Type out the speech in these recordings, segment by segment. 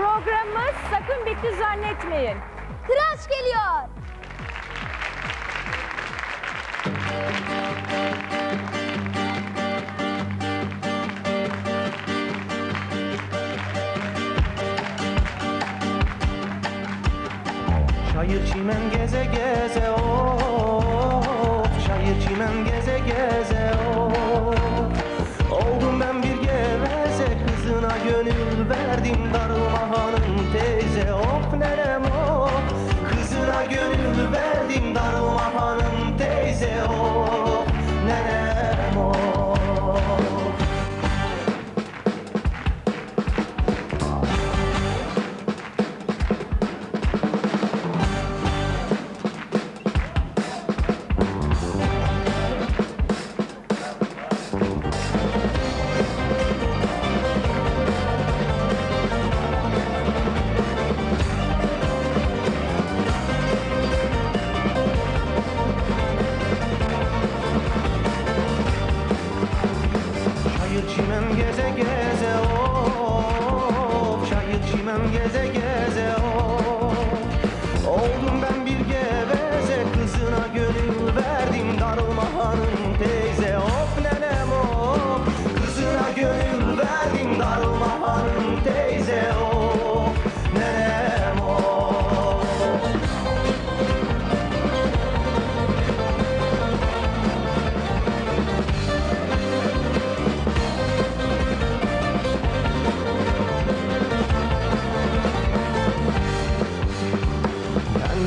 Programımız sakın bitti zannetmeyin. Kıraç geliyor. Çayır çimen geze geze of Çayır çimen geze geze verdim Darılma hanım teyze. Of nenem of. Kızına gönül verdim darılma hanım teyze. Of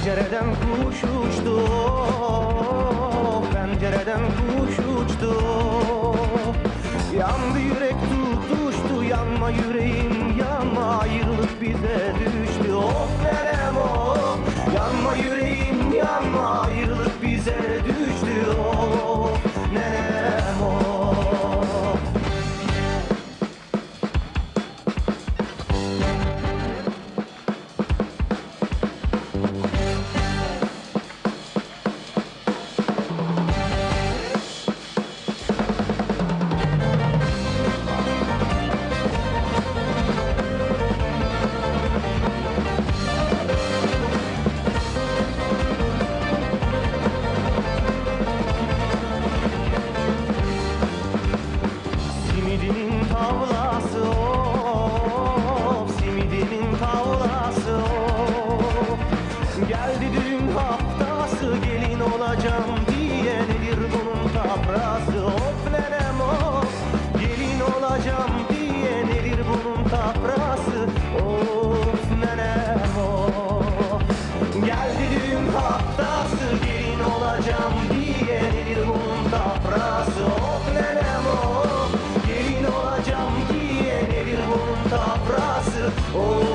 Pencereden kuş uçtu. Pencereden kuş uçtu. Yandı yürek tutuştu. Yanma yüreğim yanma. Ayrılık bize düştü. Of nenem sofrası of nenemos Gelin olacağım diye nedir bunun taprası? Of nenemos Geldi düğün haftası gelin olacağım diye nedir bunun taprası? Of nenemos Gelin olacağım diye nedir bunun taprası? Of